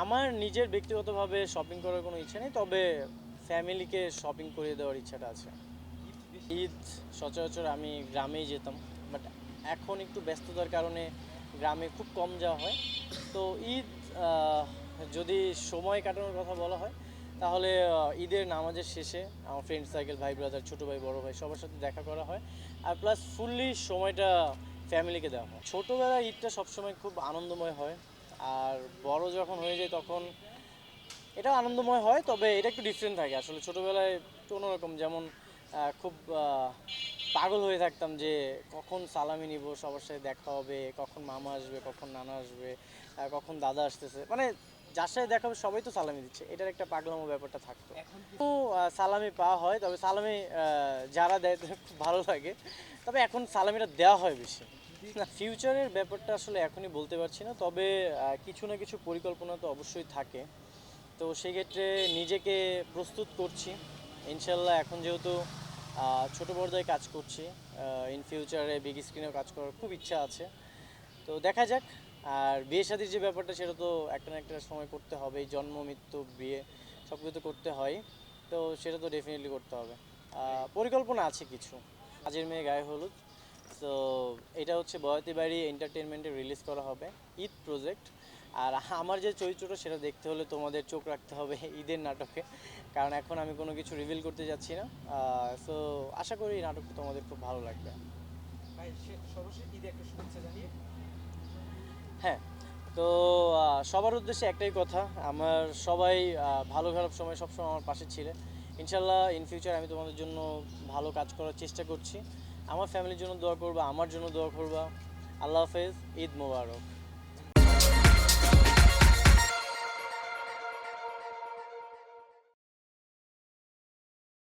আমার নিজের ব্যক্তিগতভাবে শপিং করার কোনো ইচ্ছা নেই, তবে ফ্যামিলিকে শপিং করিয়ে দেওয়ার ইচ্ছাটা আছে। ঈদ সচরাচর আমি গ্রামেই যেতাম বাট এখন একটু ব্যস্ততার কারণে গ্রামে খুব কম যাওয়া হয়। তো ঈদ যদি সময় কাটানোর কথা বলা হয়, তাহলে ঈদের নামাজের শেষে আমার ফ্রেন্ড সার্কেল ভাই ব্রাদার ছোটো ভাই, বড় ভাই সবার সাথে দেখা করা হয়। আর প্লাস ফুললি সময়টা ফ্যামিলিকে দেওয়া হয়। ছোটোবেলায় ঈদটা সবসময় খুব আনন্দময় হয়। আর বড় যখন হয়ে যায় তখন এটাও আনন্দময় হয় তবে এটা একটু ডিফারেন্ট থাকে। আসলে ছোটোবেলায় একটু অন্যরকম যেমন খুব পাগল হয়ে থাকতাম যে কখন সালামি নিব সবার সাথে দেখা হবে কখন মামা আসবে কখন নানা আসবে কখন দাদা আসতেছে। মানে যার সাথে দেখা হবে সবাই তো সালামি দিচ্ছে। এটার একটা পাগলামো ব্যাপারটা থাকতো। তো সালামি পাওয়া হয় তবে সালামি যারা দেয় খুব ভালো লাগে। তবে এখন সালামিটা দেওয়া হয় বেশি। না ফিউচারের ব্যাপারটা আসলে এখনই বলতে পারছি না, তবে কিছু না কিছু পরিকল্পনা তো অবশ্যই থাকে। তো সেক্ষেত্রে নিজেকে প্রস্তুত করছি। ইনশাল্লাহ এখন যেহেতু ছোট পর্দায় কাজ করছি ইন ফিউচারে বিগ স্ক্রিনেও কাজ করার খুব ইচ্ছা আছে। তো দেখা যাক, আর বিয়ে শাদির যে ব্যাপারটা সেটা তো একটা না একটা সময় করতে হবে, জন্ম, মৃত্যু, বিয়ে সব কিছু তো করতে হয়। তো সেটা তো ডেফিনেটলি করতে হবে। পরিকল্পনা আছে কিছু। কাজের মেয়ে গায়ে হলুদ। তো এটা হচ্ছে বয়াতি বাড়ি এন্টারটেনমেন্টে রিলিজ করা হবে ঈদ প্রজেক্ট আর আমার যে চরিত্রটা সেটা দেখতে হলে তোমাদের চোখ রাখতে হবে ঈদের নাটকে কারণ এখন আমি কোনো কিছু রিভিল করতে যাচ্ছি না। সো আশা করি এই নাটকটা তোমাদের খুব ভালো লাগবে। সে- হ্যাঁ তো সবার উদ্দেশ্যে একটাই কথা আমার সবাই ভালো খারাপ সময় সবসময় আমার পাশে ছিলে। ইনশাল্লাহ ইন ফিউচার আমি তোমাদের জন্য ভালো কাজ করার চেষ্টা করছি। আমার ফ্যামিলির জন্য দোয়া করবা আমার জন্য দোয়া করবা। আল্লাহ হাফেজ ঈদ মোবারক।